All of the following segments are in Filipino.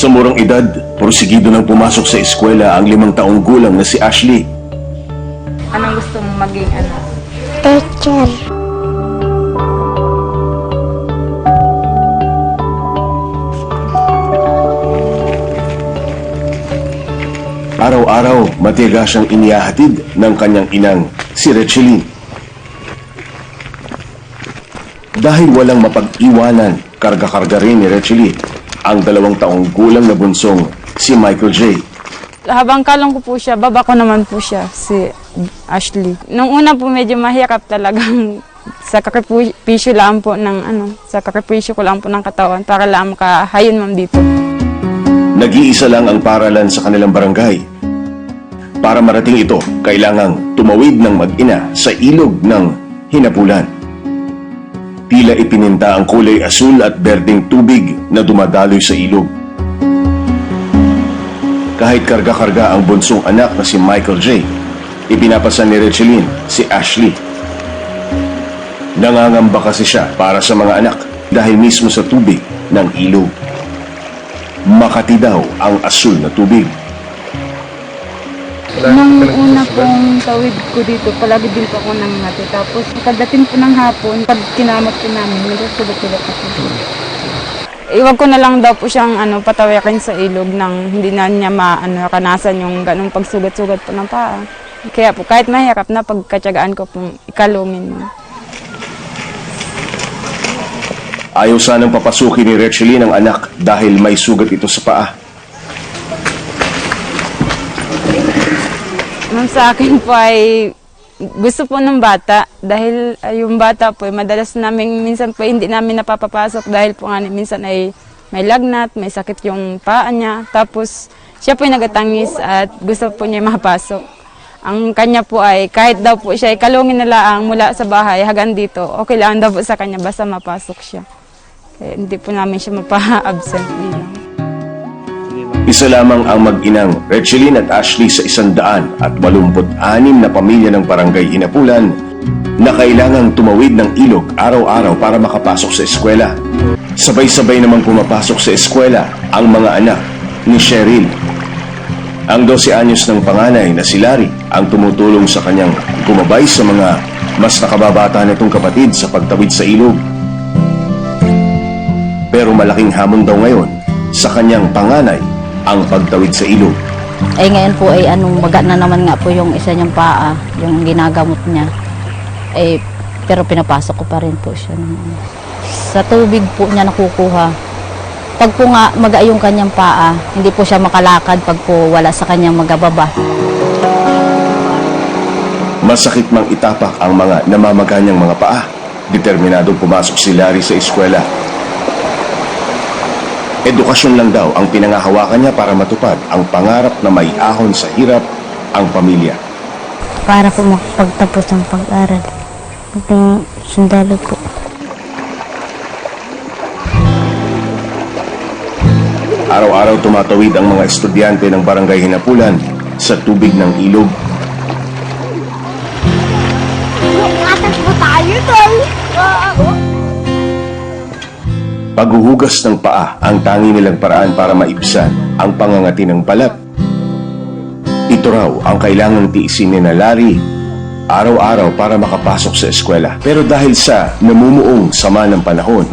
Sa murang edad, porsigido nang pumasok sa eskwela ang limang taong gulang na si Ashley. Anong gusto mong maging ano? Teacher. Araw-araw, matiyaga siyang inihahatid ng kanyang inang, si Recheline. Dahil walang mapag-iwanan, karga-karga rin ni Recheline ang dalawang taong gulang na bunsong si Michael J. Habang kalong ko po siya, baba ko naman po siya, si Ashley. Nung una po medyo mahirap talagang sa kakripisyo lang po ng ano, sa kakripisyo ko lang po ng katawan para lang makahayon ma'am dito. Nag-iisa lang ang paralan sa kanilang barangay. Para marating ito, kailangang tumawid ng mag-ina sa ilog ng hinapulan. Tila ipininta ang kulay asul at berdeng tubig na dumadaloy sa ilog. Kahit karga-karga ang bunsong anak na si Michael J., ipinapasan ni Recheline si Ashley. Nangangamba kasi siya para sa mga anak dahil mismo sa tubig ng ilog. Makati daw ang asul na tubig. Nung una pong tawid ko dito, palagi din po ako nangangati. Tapos pagdating po ng hapon, pag kinamot po namin, medyo sulat-sulat ako. Iwag ko na lang daw po siyang ano, patawakin sa ilog nang hindi na niya maanakanasan yung ganong pagsugat-sugat po ng paa. Kaya po, kahit mahirap na pagkatsagaan ko pong ikalungin mo. Ayaw sanang papasukin ni Recheline ang anak dahil may sugat ito sa paa. Ma'am, sa akin po ay gusto po ng bata dahil ay, yung bata po ay madalas namin minsan po hindi namin napapapasok dahil po nga minsan ay may lagnat, may sakit yung paa niya. Tapos siya po ay nagatangis at gusto po niya mapasok. Ang kanya po ay kahit daw po siya ay kalungin na laang mula sa bahay hanggang dito, okay lang daw po sa kanya basta mapasok siya. Eh, hindi po namin siya mapa-absent lang. Isa lamang ang mag-inang Recheline at Ashley sa isandaan at walumput anim na pamilya ng barangay Inapulan na kailangang tumawid ng ilog araw-araw para makapasok sa eskwela. Sabay-sabay namang pumapasok sa eskwela ang mga anak ni Cheryl. Ang 12 anyos ng panganay na si Larry ang tumutulong sa kanyang gumabay sa mga mas nakababata nitong kapatid sa pagtawid sa ilog. Pero malaking hamon daw ngayon sa kanyang panganay ang pagtawid sa ilog. Ay ngayon po ay anong maga na naman nga po yung isa niyang paa, yung ginagamot niya. Eh, pero pinapasok ko pa rin po siya. ano. Sa tubig po niya nakukuha. Pag po nga maga yung kanyang paa, hindi po siya makalakad pag po wala sa kanyang magababa. Masakit mang itapak ang mga namamaganyang mga paa. Determinadong pumasok si Larry sa eskwela. Edukasyon lang daw ang pinangahawakan niya para matupad ang pangarap na may ahon sa hirap ang pamilya. Para po makapagtapos ng pag-aral. Maging sundalo po. Araw-araw tumatawid ang mga estudyante ng barangay Hinapulan sa tubig ng ilog. Paghuhugas ng paa ang tangi nilang paraan para maibsan ang pangangati ng balat. Ito raw ang kailangang tiisin ni na Larry araw-araw para makapasok sa eskwela. Pero dahil sa namumuong sama ng panahon,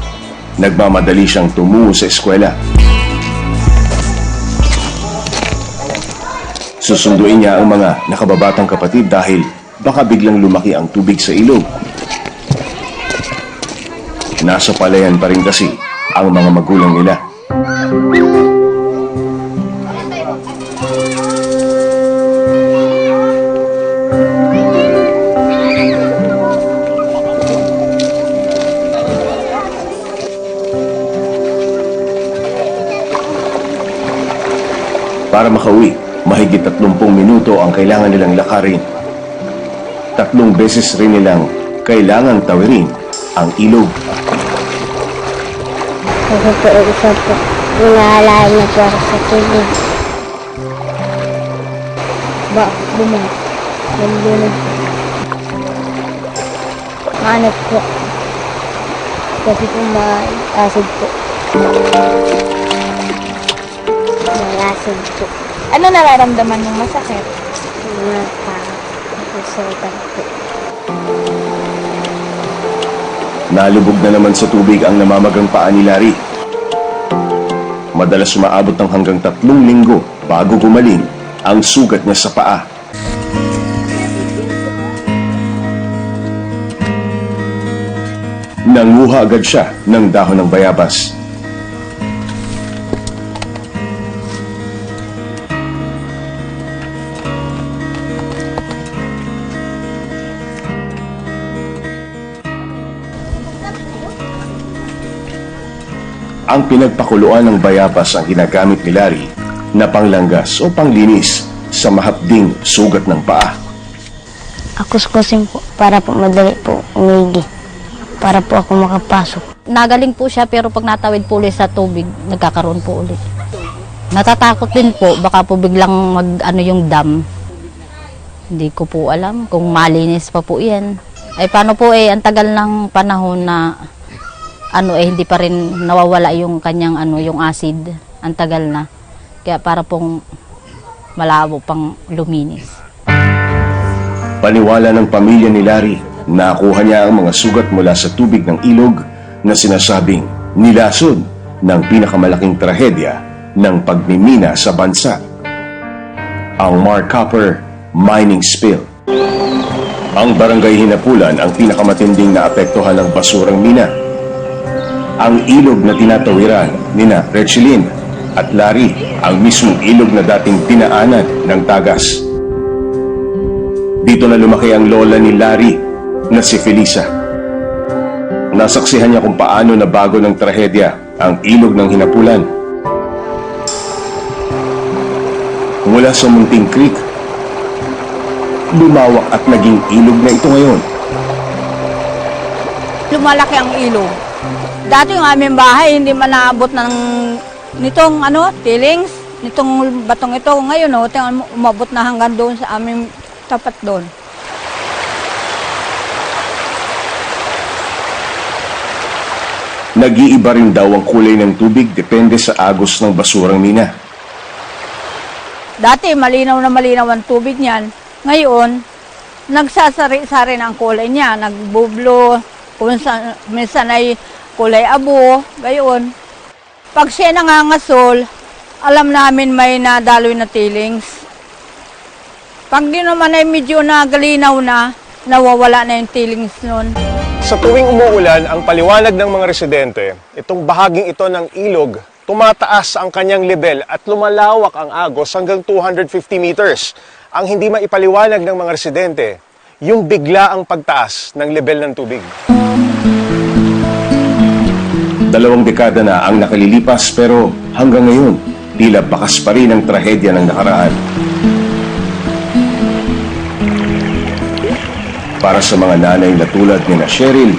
nagmamadali siyang tumungo sa eskwela. Susunduin niya ang mga nakababatang kapatid dahil baka biglang lumaki ang tubig sa ilog. Nasa palayan pa rin kasi ang mga magulang nila. Para makauwi, mahigit 30 minuto ang kailangan nilang lakarin. Tatlong beses rin nilang kailangang tawirin ang ilog. Kasi po isa po, inahalaan na po ako sa tubig. Ba, buma. Nandunod po. Hanap po. Kasi po ma-acid po. Nasib po. Ano nararamdaman mong masakit? Wala pa. Nasusutan po. Nalubog na naman sa tubig ang namamagang paa ni Larry. Madalas umaabot ng hanggang tatlong linggo bago gumaling ang sugat niya sa paa. Nanguha agad siya ng dahon ng bayabas. Ang pinagpakuluan ng bayabas ang ginagamit ni Larry na panglanggas o panglinis sa mahapding sugat ng paa. Akuskusin po para po madali po umigi. Para po ako makapasok. Nagaling po siya pero pag natawid po ulit sa tubig, nagkakaroon po ulit. Natatakot din po, baka po biglang mag ano yung dam. Hindi ko po alam kung malinis pa po yan. Ay paano po eh, ang tagal ng panahon na ano eh, hindi pa rin nawawala yung kanyang ano, yung acid. Ang tagal na. Kaya para pong malabo pang luminis. Paniwala ng pamilya ni Larry, nakuha niya ang mga sugat mula sa tubig ng ilog na sinasabing nilasod ng pinakamalaking trahedya ng pagmimina sa bansa. Ang Mark Copper Mining Spill. Ang barangay Hinapulan ang pinakamatinding naapektuhan ng basurang mina. Ang ilog na tinatawiran nina Rechelin at Larry ang mismong ilog na dating dinaanan ng tagas. Dito na lumaki ang lola ni Larry na si Felisa. Nasaksihan niya kung paano na bago ng trahedya ang ilog ng hinapulan. Mula sa Munting Creek, lumawak at naging ilog na ito ngayon. lumalaki ang ilog. Dati yung aming bahay, hindi man naabot ng nitong ano, tilings, nitong batong ito. Ngayon, oh, tingnan mo, umabot na hanggang doon sa aming tapat doon. Nag-iiba rin daw ang kulay ng tubig depende sa agos ng basurang mina. Dati, malinaw na malinaw ang tubig niyan. Ngayon, nagsasari-sari na ang kulay niya. Nagbublo, kung sa, minsan ay kulay abo, gayon. Pag siya nangangasol, alam namin may nadaloy na tilings. Pag di naman ay medyo nagalinaw na, nawawala na yung tilings nun. Sa tuwing umuulan, ang paliwanag ng mga residente, itong bahaging ito ng ilog, tumataas ang kanyang level at lumalawak ang agos hanggang 250 meters. Ang hindi maipaliwanag ng mga residente, yung bigla ang pagtaas ng level ng tubig. Dalawang dekada na ang nakalilipas pero hanggang ngayon, tila bakas pa rin ang trahedya ng nakaraan. Para sa mga nanay na tulad ni na Cheryl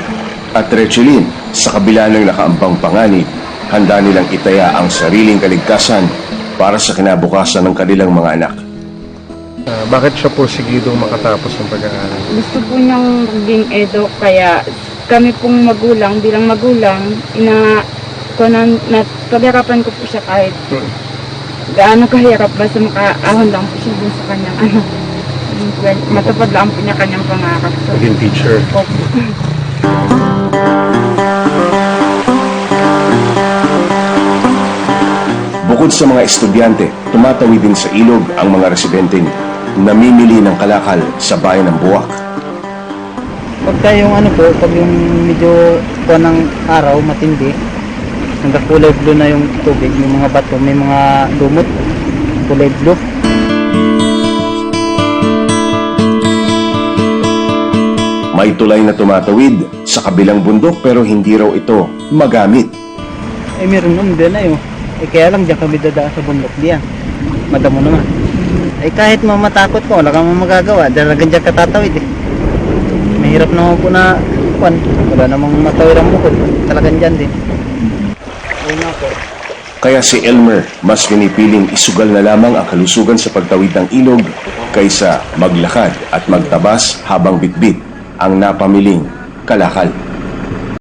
at Rechelin, sa kabila ng nakaambang panganib, handa nilang itaya ang sariling kaligtasan para sa kinabukasan ng kanilang mga anak. Ah, bakit siya porsigidong makatapos ng pag-aaral? Gusto po niyang maging edo kaya kami pong magulang, bilang magulang, ina ko na, paghirapan ko po siya kahit Hmm. gaano kahirap basta makaahon lang po siya dun sa kanyang ano. well, Matupad lang po niya kanyang pangarap. So, Maging teacher. opo. Bukod sa mga estudyante, tumatawid din sa ilog ang mga residenteng namimili ng kalakal sa bayan ng Buwak. Pagka yung ano po, pag yung medyo kuha ng araw, matindi, hanggang kulay blue na yung tubig, yung mga bato, may mga lumot, kulay blue. May tulay na tumatawid sa kabilang bundok pero hindi raw ito magamit. Eh meron naman din na yun. Eh kaya lang diyan kami dadaan sa bundok diyan. Madamo naman. Eh kahit mamatakot ko, wala kang magagawa. Dahil hanggang diyan ka tatawid eh. Mahirap naman po na, kwan, wala namang matawid ang bukod. Talagang diyan din. Ayun nga po. Kaya si Elmer mas pinipiling isugal na lamang ang kalusugan sa pagtawid ng ilog kaysa maglakad at magtabas habang bitbit ang napamiling kalakal.